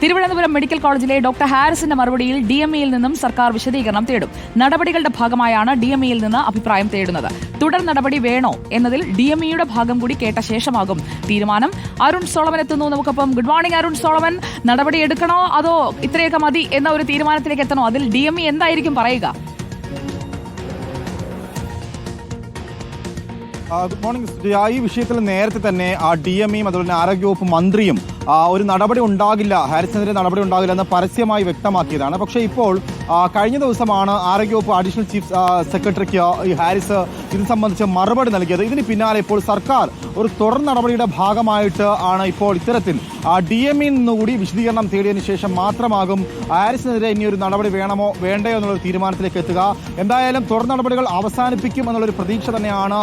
Thiruvananthapuram medical കോളേജിലെ doctor ഹാരിസിന്റെ മറുപടിയിൽ ഡി എം ഇയിൽ നിന്നും സർക്കാർ വിശദീകരണം തേടും. നടപടികളുടെ ഭാഗമായാണ് ഡി എം ഇയിൽ നിന്ന് അഭിപ്രായം തേടുന്നത്. തുടർ നടപടി വേണോ എന്നതിൽ ഡി എം ഇയുടെ ഭാഗം കൂടി കേട്ട ശേഷമാകും തീരുമാനം. അരുൺ സോളമൻ എത്തുന്നു. നമുക്കൊപ്പം ഗുഡ് മോർണിംഗ് അരുൺ സോളമൻ. നടപടി എടുക്കണോ അതോ ഇത്രയൊക്കെ മതി എന്ന ഒരു തീരുമാനത്തിലേക്ക് എത്തണോ? അതിൽ ഡി എം ഇ എന്തായിരിക്കും പറയുക? Good morning. ഈ വിഷയത്തിൽ നേരത്തെ തന്നെ ആ ഡി എം ഇയും അതുപോലെ തന്നെ ആരോഗ്യവകുപ്പ് മന്ത്രിയും ഒരു നടപടി ഉണ്ടാകില്ല. ഹാരിസിനെതിരെ നടപടി ഉണ്ടാകില്ല എന്ന് പരസ്യമായി വ്യക്തമാക്കിയതാണ്. പക്ഷേ ഇപ്പോൾ കഴിഞ്ഞ ദിവസമാണ് ആരോഗ്യവകുപ്പ് അഡീഷണൽ ചീഫ് സെക്രട്ടറിക്ക് ഈ ഹാരിസ് ഇത് സംബന്ധിച്ച് മറുപടി നൽകിയത്. ഇതിന് പിന്നാലെ ഇപ്പോൾ സർക്കാർ ഒരു തുടർ നടപടിയുടെ ഭാഗമായിട്ട് ആണ് ഇപ്പോൾ ഇത്തരത്തിൽ ഡി എം ഇ നിന്നുകൂടി വിശദീകരണം തേടിയതിനു ശേഷം മാത്രമാകും ഹാരിസിനെതിരെ ഇനി ഒരു നടപടി വേണമോ വേണ്ടയോ എന്നുള്ള തീരുമാനത്തിലേക്ക് എത്തുക. എന്തായാലും തുടർ നടപടികൾ അവസാനിപ്പിക്കും എന്നുള്ളൊരു പ്രതീക്ഷ തന്നെയാണ്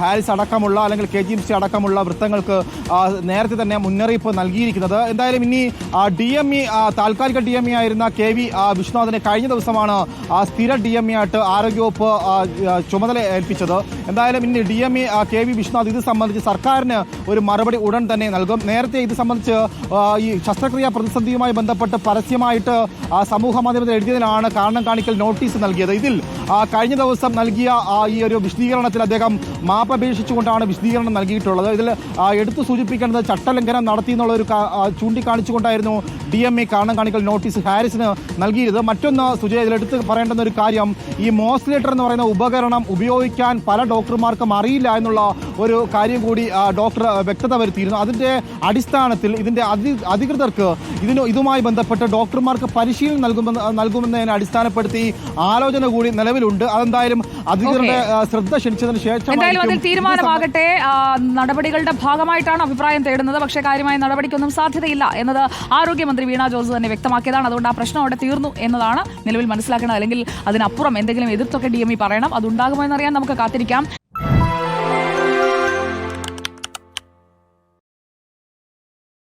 ഹാരിസ് അടക്കമുള്ള അല്ലെങ്കിൽ കെ ജി എം സി അടക്കമുള്ള വൃത്തങ്ങൾക്ക് നേരത്തെ തന്നെ മുന്നറിയിപ്പ് നൽകിയിരിക്കുന്നത്. എന്തായാലും ഇനി ഡി എം ഇ താൽക്കാലിക ഡി എം ഇ ആയിരുന്ന കെ വി വിശ്വനാഥിനെ കഴിഞ്ഞ ദിവസമാണ് സ്ഥിര ഡി എം ഇ ആയിട്ട് ആരോഗ്യവകുപ്പ് ചുമതല ഏൽപ്പിച്ചത്. എന്തായാലും ഇനി D M E K V Viswanath ഇത് സംബന്ധിച്ച് സർക്കാരിന് ഒരു മറുപടി ഉടൻ തന്നെ നൽകും. നേരത്തെ ഇത് സംബന്ധിച്ച് ഈ ശസ്ത്രക്രിയ പ്രതിസന്ധിയുമായി ബന്ധപ്പെട്ട് പരസ്യമായിട്ട് സമൂഹ മാധ്യമത്തിൽ എഴുതിയതിനാണ് കാരണം കാണിക്കൽ നോട്ടീസ് നൽകിയത്. ഇതിൽ കഴിഞ്ഞ ദിവസം നൽകിയ ഈ ഒരു വിശദീകരണത്തിൽ അദ്ദേഹം മാപ്പ് അപേക്ഷിച്ചുകൊണ്ടാണ് വിശദീകരണം നൽകിയിട്ടുള്ളത്. ഇതിൽ എടുത്തു സൂചിപ്പിക്കേണ്ടത് ചട്ടലംഘനം നടത്തി എന്നുള്ള ഒരു ചൂണ്ടിക്കാണിച്ചുകൊണ്ടായിരുന്നു ഡി എം എ കാരണം കാണിക്കൽ നോട്ടീസ് ഹാരിസിന് നൽകിയത് മറ്റൊന്ന് സുജയ ഇതിലെടുത്ത് പറയേണ്ടുന്ന ഒരു കാര്യം ഈ മോസ്ലേറ്റർ എന്ന് പറയുന്ന ഉപകരണം ഉപയോഗിക്കാൻ പല ഡോക്ടർമാർക്കും അറിയില്ല എന്നുള്ള ഒരു കാര്യം കൂടി ഡോക്ടർ വ്യക്തത വരുത്തിയിരുന്നു. അതിന്റെ അടിസ്ഥാനത്തിൽ ഇതിന്റെ അധി അധികൃതർക്ക് ഇതിന് ഇതുമായി ബന്ധപ്പെട്ട് ഡോക്ടർമാർക്ക് പരിശീലനം നൽകുമെന്ന് നൽകുമെന്നതിനെ അടിസ്ഥാനപ്പെടുത്തി ആലോചന കൂടി നിലവിലുണ്ട്. അതെന്തായാലും അധികൃതരുടെ ശ്രദ്ധ ക്ഷണിച്ചതിന് ശേഷം തീരുമാനമാകട്ടെ. നടപടികളുടെ ഭാഗമായിട്ടാണ് അഭിപ്രായം തേടുന്നത്. പക്ഷേ കാര്യമായ നടപടിക്കൊന്നും സാധ്യതയില്ല എന്നത് ആരോഗ്യമന്ത്രി വീണ ജോർജ് തന്നെ വ്യക്തമാക്കിയതാണ്. അതുകൊണ്ട് ആ പ്രശ്നം അവിടെ തീർന്നു എന്നതാണ് നിലവിൽ മനസ്സിലാക്കുന്നത് അല്ലെങ്കിൽ അതിനപ്പുറം എന്തെങ്കിലും എതിർത്തൊക്കെ ഡി എം ഇ പറയണം. അതുണ്ടാകുമോ എന്നറിയാൻ നമുക്ക് കാത്തിരിക്കാം.